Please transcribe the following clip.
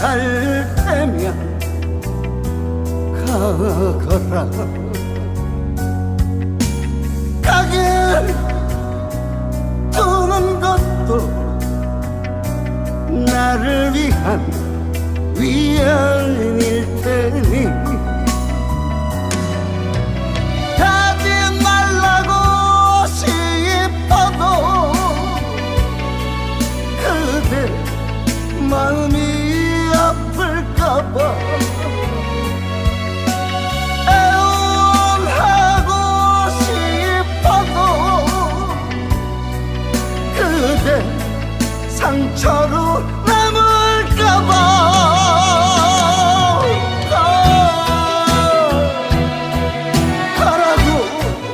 갈 때면 가거라. 가길 두는 것도 나를 위한 위안일 테니. 마음이 상처로